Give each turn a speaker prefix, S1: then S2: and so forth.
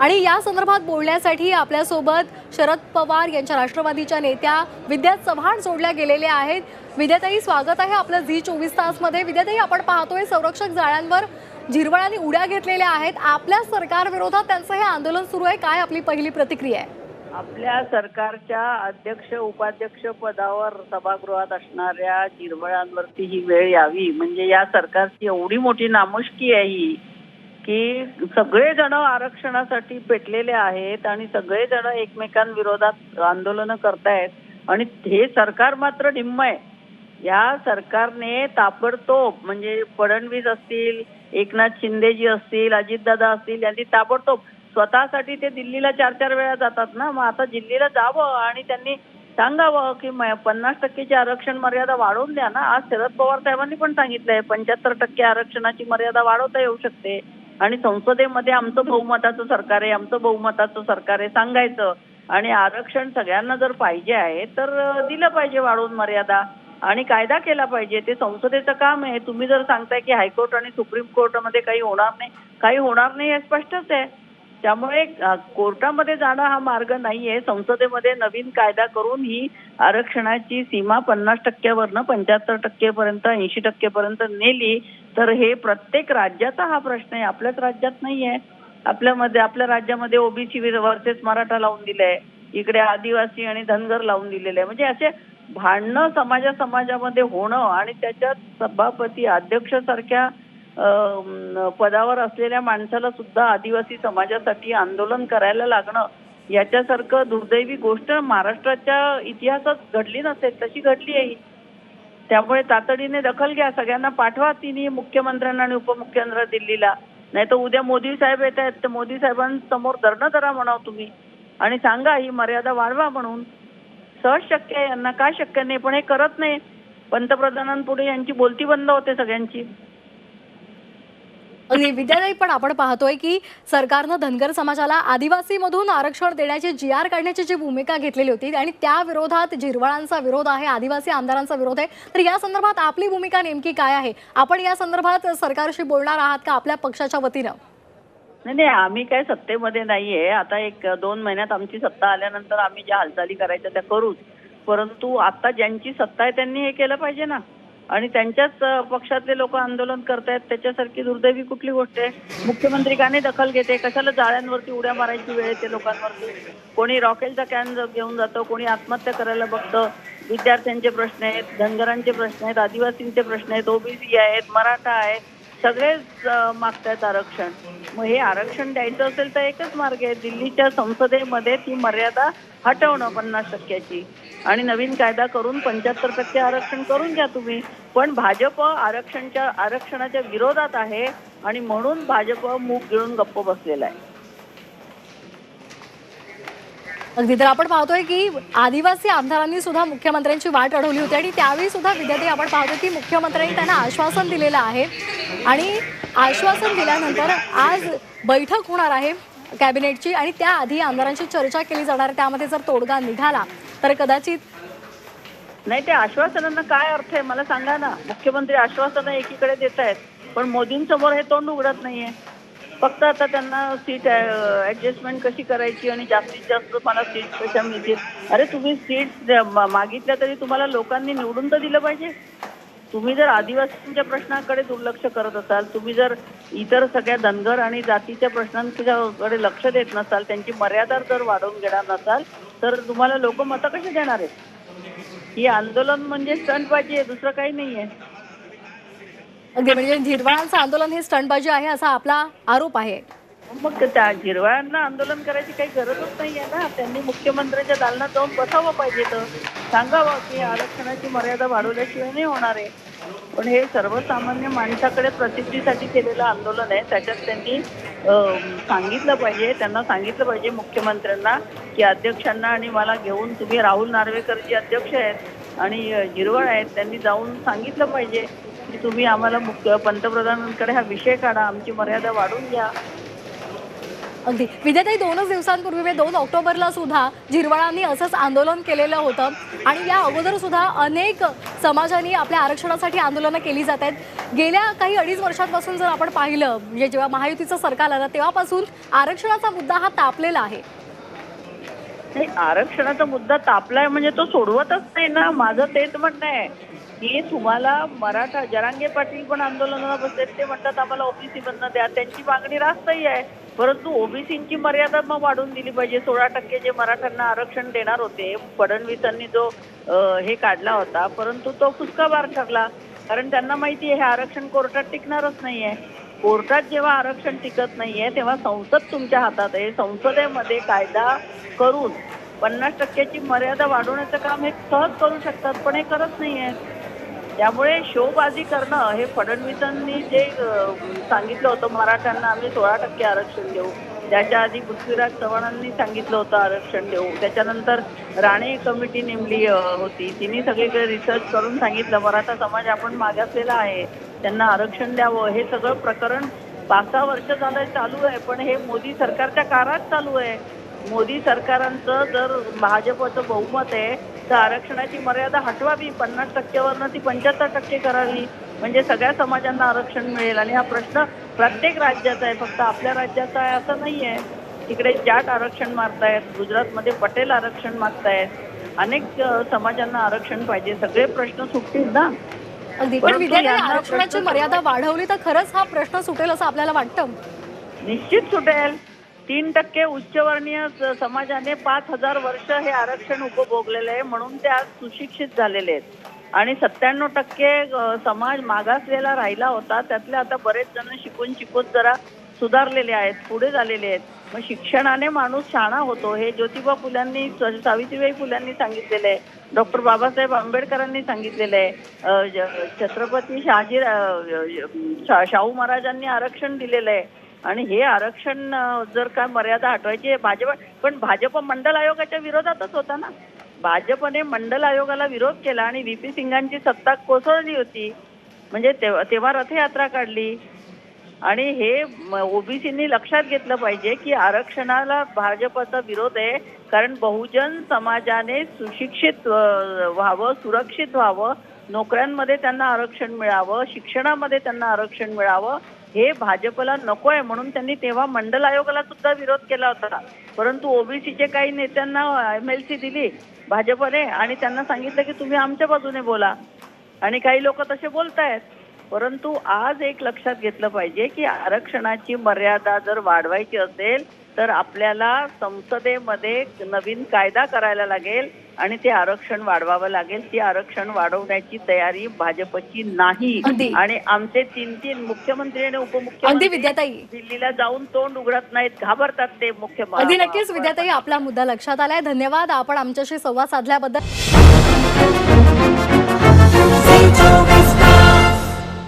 S1: आणि या संदर्भात बोलण्यासाठी आपल्यासोबत शरद पवार यांच्या राष्ट्रवादीच्या नेत्या विद्या चव्हाण जोडल्या गेलेल्या आहेत. विद्याताई स्वागत आहे आपलं झी चोवीस तासमध्ये. विद्याताई आपण पाहतोय संरक्षक जाळ्यांवर झिरवळांनी उड्या घेतलेल्या आहेत. आपल्या सरकार विरोधात त्यांचं हे आंदोलन सुरू आहे. काय आपली पहिली प्रतिक्रिया आहे?
S2: आपल्या सरकारच्या अध्यक्ष उपाध्यक्ष पदावर सभागृहात असणाऱ्या जिरवळांवरती ही वेळ यावी. म्हणजे या सरकारची एवढी मोठी नामुष्की आहे ही. की सगळेजण आरक्षणासाठी पेटलेले आहेत आणि सगळेजण एकमेकांविरोधात आंदोलन करतायत. आणि हे सरकार मात्र निम्म आहे. या सरकारने ताबडतोब म्हणजे फडणवीस असतील एकनाथ शिंदेजी असतील अजितदादा असतील यांनी ताबडतोब स्वतःसाठी ते दिल्लीला चार चार वेळा जातात ना. मग आता दिल्लीला जावं आणि त्यांनी सांगावं की पन्नास टक्केची आरक्षण मर्यादा वाढवून द्या ना. आज शरद पवार साहेबांनी पण सांगितलंय पंच्याहत्तर टक्के आरक्षणाची मर्यादा वाढवता येऊ शकते. आणि संसदेमध्ये आमचं बहुमताचं सरकार आहे आमचं बहुमताचं सरकार आहे सांगायचं. आणि आरक्षण सगळ्यांना जर पाहिजे आहे तर दिलं पाहिजे वाढवून मर्यादा. आणि कायदा केला पाहिजे ते संसदेचं काम आहे. तुम्ही जर सांगताय की हायकोर्ट आणि सुप्रीम कोर्टामध्ये काही होणार नाही काही होणार नाही हे स्पष्टच आहे. त्यामुळे कोर्टामध्ये जाणं हा मार्ग नाहीये. संसदेमध्ये नवीन कायदा करून ही आरक्षणाची सीमा पन्नास टक्क्यावरनं पंच्याहत्तर टक्केपर्यंत ऐंशी टक्केपर्यंत नेली तर हे प्रत्येक राज्याचा हा प्रश्न आहे. आपल्याच राज्यात नाहीये. आपल्यामध्ये आपल्या राज्यामध्ये ओबीसी वर्सेस मराठा लावून दिलंय. इकडे आदिवासी आणि धनगर लावून दिलेले आहे म्हणजे असे भांडणं समाजा समाजामध्ये होणं आणि त्याच्यात सभापती अध्यक्ष सारख्या पदावर असलेल्या माणसाला सुद्धा आदिवासी समाजासाठी आंदोलन करायला लागणं याच्यासारखं दुर्दैवी गोष्ट महाराष्ट्राच्या इतिहासात घडली नसेल तशी घडली आहे त्यामुळे तातडीने दखल घ्या सगळ्यांना पाठवा तिन्ही मुख्यमंत्र्यांना आणि उपमुख्यमंत्र्यांना दिल्लीला. नाही तर उद्या मोदी साहेब येत आहेत तर मोदी साहेबांसमोर धरणं करा म्हणाव तुम्ही. आणि सांगा ही मर्यादा वाढवा म्हणून. सहज शक्य आहे यांना काय शक्य नाही? पण हे करत नाही. पंतप्रधानांपुढे यांची बोलती बंद होते सगळ्यांची.
S1: अगदी पण आपण पाहतोय की सरकारनं धनगर समाजाला आदिवासीमधून आरक्षण देण्याची जी आर काढण्याची जी भूमिका घेतलेली होती आणि त्या विरोधात झिरवाळांचा विरोध आहे आदिवासी आमदारांचा विरोध आहे तर या संदर्भात आपली भूमिका नेमकी काय आहे? आपण या संदर्भात सरकारशी बोलणार आहात का आपल्या पक्षाच्या वतीनं?
S2: नाही नाही आम्ही काय सत्तेमध्ये नाहीये. आता एक दोन महिन्यात आमची सत्ता आल्यानंतर आम्ही ज्या हालचाली करायच्या त्या करूच. परंतु आता ज्यांची सत्ता आहे त्यांनी हे केलं पाहिजे ना. आणि त्यांच्याच पक्षातले लोक आंदोलन करतायत त्याच्यासारखी दुर्दैवी कुठली गोष्ट आहे? मुख्यमंत्री का नाही दखल घेते? कशाला जाळ्यांवरती उड्या मारायची वेळ येते लोकांवरती? कोणी रॉकेलचा कॅन घेऊन जातं कोणी आत्महत्या करायला बघतं विद्यार्थ्यांचे प्रश्न आहेत धनगरांचे प्रश्न आहेत आदिवासींचे प्रश्न आहेत ओबीसी आहेत मराठा आहेत सगळेच मागतायत आरक्षण. मग हे आरक्षण द्यायचं असेल तर एकच मार्ग आहे. दिल्लीच्या संसदेमध्ये ती मर्यादा हटवणं पन्नास टक्क्याची. आणि नवीन कायदा करून पंच्याहत्तर टक्के आरक्षण करून घ्या तुम्ही. पण भाजप आरक्षणच्या आरक्षणाच्या विरोधात आहे आणि म्हणून भाजप मूग गिळून गप्प बसलेला आहे.
S1: अगदी. तर आपण पाहतोय की आदिवासी आमदारांनी सुद्धा मुख्यमंत्र्यांची वाट अडवली होती आणि त्यावेळी सुद्धा विद्यार्थी आपण पाहतो की मुख्यमंत्र्यांनी त्यांना आश्वासन दिलेलं आहे. आणि आश्वासन दिल्यानंतर आज बैठक होणार आहे कॅबिनेटची आणि त्याआधी आमदारांची चर्चा केली जाणार. त्यामध्ये जर तोडगा निघाला तर कदाचित
S2: नाही ते आश्वासनांना काय अर्थ आहे? मला सांगा ना. मुख्यमंत्री आश्वासनं एकीकडे देत आहेत पण मोदींसमोर हे तोंड उघडत नाहीये. फक्त आता त्यांना सीट ऍडजस्टमेंट कशी करायची आणि जास्तीत जास्त मला सीट कशा मिळतील? अरे तुम्ही सीट मागितल्या तरी तुम्हाला लोकांनी निवडून तर दिलं पाहिजे. तुम्ही जर आदिवासींच्या प्रश्नाकडे दुर्लक्ष करत असाल तुम्ही जर इतर सगळ्या धनगर आणि जातीच्या प्रश्नांकडे लक्ष देत नसाल त्यांची मर्यादा जर वाढवून घेणार नसाल तर तुम्हाला लोक मतं कशी देणार आहेत? ही आंदोलन म्हणजे स्टंटबाजी आहे दुसरं काही नाही आहे
S1: अगदी म्हणजे झिरवाळांचं आंदोलन हे स्टंटबाजी आहे असा आपला आरोप आहे.
S2: मग त्या झिरवाळांना आंदोलन करायची काही गरजच नाही आहे ना. त्यांनी मुख्यमंत्र्यांच्या दालनात जाऊन बसावं पाहिजे तर. सांगावं की आरक्षणाची मर्यादा वाढवल्याशिवाय नाही होणार आहे. पण हे सर्वसामान्य माणसाकडे प्रसिद्धीसाठी केलेलं आंदोलन आहे. त्याच्यात त्यांनी सांगितलं पाहिजे त्यांना सांगितलं पाहिजे मुख्यमंत्र्यांना की अध्यक्षांना आणि मला घेऊन तुम्ही राहुल नार्वेकर जे अध्यक्ष आहेत आणि अं, झिरवळ आहेत त्यांनी जाऊन सांगितलं पाहिजे. की तुम्ही आम्हाला मुख्य पंतप्रधानांकडे हा विषय काढा आमची मर्यादा वाढवून घ्या.
S1: अगदी. विद्याताई दोनच दिवसांपूर्वी म्हणजे दोन ऑक्टोबरला सुद्धा झिरवाळांनी असंच आंदोलन केलेलं होतं. आणि या अगोदर सुद्धा अनेक समाजांनी आपल्या आरक्षणासाठी आंदोलनं केली जात आहेत. गेल्या काही अडीच वर्षांपासून जर आपण पाहिलं म्हणजे जेव्हा महायुतीचं सरकार आलं तेव्हापासून आरक्षणाचा मुद्दा हा तापलेला आहे.
S2: आरक्षणाचा मुद्दा तापलाय म्हणजे तो सोडवतच नाही ना. माझं तेच म्हणणं आहे. की तुम्हाला मराठा जरांगे पाटील पण आंदोलनाला बसलेत ते म्हणतात आम्हाला ओबीसी बंद द्या. त्यांची मागणी रास्तही आहे. परंतु ओबीसींची मर्यादा मग वाढवून दिली पाहिजे. सोळा टक्के जे मराठ्यांना आरक्षण देणार होते फडणवीसांनी जो हे काढला होता परंतु तो फुसकाबार ठरला. कारण त्यांना माहिती आहे हे आरक्षण कोर्टात टिकणारच नाही आहे कोर्टात जेव्हा आरक्षण टिकत नाहीये तेव्हा संसद तुमच्या हातात आहे. संसदेमध्ये कायदा करून पन्नास टक्क्याची मर्यादा वाढवण्याचं काम हे सहज करू शकतात पण हे करत नाहीये. त्यामुळे शोबाजी करणं हे फडणवीसांनी जे सांगितलं होतं मराठ्यांना आम्ही सोळा टक्के आरक्षण देऊ. त्याच्या आधी पृथ्वीराज चव्हाणांनी सांगितलं होतं आरक्षण देऊ. त्याच्यानंतर राणे कमिटी नेमली होती. तिने सगळीकडे रिसर्च करून सांगितलं मराठा समाज आपण मागासलेला आहे. त्यांना आरक्षण द्यावं. हे सगळं प्रकरण पाच सहा वर्ष झालं चालू आहे. पण हे मोदी सरकारच्या काळात चालू आहे. मोदी सरकारांचं जर भाजपचं बहुमत आहे तर आरक्षणाची मर्यादा हटवावी पन्नास टक्क्यावरनं ती पंच्याहत्तर टक्के करावी म्हणजे सगळ्या समाजांना आरक्षण मिळेल. आणि हा प्रश्न प्रत्येक राज्याचा आहे फक्त आपल्या राज्याचा आहे असं नाही आहे तिकडे जाट आरक्षण मागतायत गुजरातमध्ये पटेल आरक्षण मागतायत अनेक समाजांना आरक्षण पाहिजे. सगळे प्रश्न सुटतील ना?
S1: आरक्षणाची मर्यादा वाढवली तर खरंच हा प्रश्न सुटेल असं आपल्याला वाटतं?
S2: निश्चित सुटेल. तीन टक्के उच्चवर्णीय समाजाने पाच हजार वर्ष हे आरक्षण उपभोगलेलं आहे म्हणून ते आज सुशिक्षित झालेले आहेत. आणि सत्त्याण्णव टक्के समाज मागासलेला राहिला होता त्यातले आता बरेच जण शिकून शिकून जरा सुधारलेले आहेत पुढे झालेले आहेत. मग शिक्षणाने माणूस शाणा होतो हे ज्योतिबा फुल्यांनी सावित्रीबाई फुल्यांनी सांगितलेलं आहे डॉक्टर बाबासाहेब आंबेडकरांनी सांगितलेलं आहे छत्रपती शहाजी शा- शाहू महाराजांनी आरक्षण दिलेलं आहे. आणि हे आरक्षण जर काय मर्यादा हटवायची भाजप पण भाजप मंडल आयोगाच्या विरोधातच होता ना. भाजपने मंडल आयोगाला विरोध केला आणि व्ही पी सिंगांची सत्ता कोसळली होती. म्हणजे तेव्हा तेव्हा रथयात्रा काढली. आणि हे ओबीसीनी लक्षात घेतलं पाहिजे की आरक्षणाला भाजपचा विरोध आहे. कारण बहुजन समाजाने सुशिक्षित व्हावं सुरक्षित व्हावं नोकऱ्यांमध्ये त्यांना आरक्षण मिळावं शिक्षणामध्ये त्यांना आरक्षण मिळावं हे भाजपला नको आहे म्हणून त्यांनी तेव्हा मंडल आयोगाला सुद्धा विरोध केला होता. परंतु ओबीसीचे काही नेत्यांना एम एल सी दिली भाजपने आणि त्यांना सांगितलं की तुम्ही आमच्या बाजूने बोला. आणि काही लोक तसे बोलतायत. परंतु आज एक लक्षात घेतलं पाहिजे की आरक्षणाची मर्यादा जर वाढवायची असेल तर आपल्याला संसदेमध्ये नवीन कायदा करायला लागेल. आणि ते आरक्षण वाढवावं लागेल. ती आरक्षण वाढवण्याची तयारी भाजपची नाही.
S1: अगदी.
S2: आणि आमचे तीन तीन मुख्यमंत्री आणि
S1: अगदी
S2: उपमुख्यमंत्री
S1: विद्याताई.
S2: दिल्लीला जाऊन तोंड उघडत नाहीत घाबरतात ते मुख्यमंत्री
S1: अगदी नक्कीच विद्याताई आपला मुद्दा लक्षात आलाय. धन्यवाद. आपण आमच्याशी संवाद साधल्याबद्दल.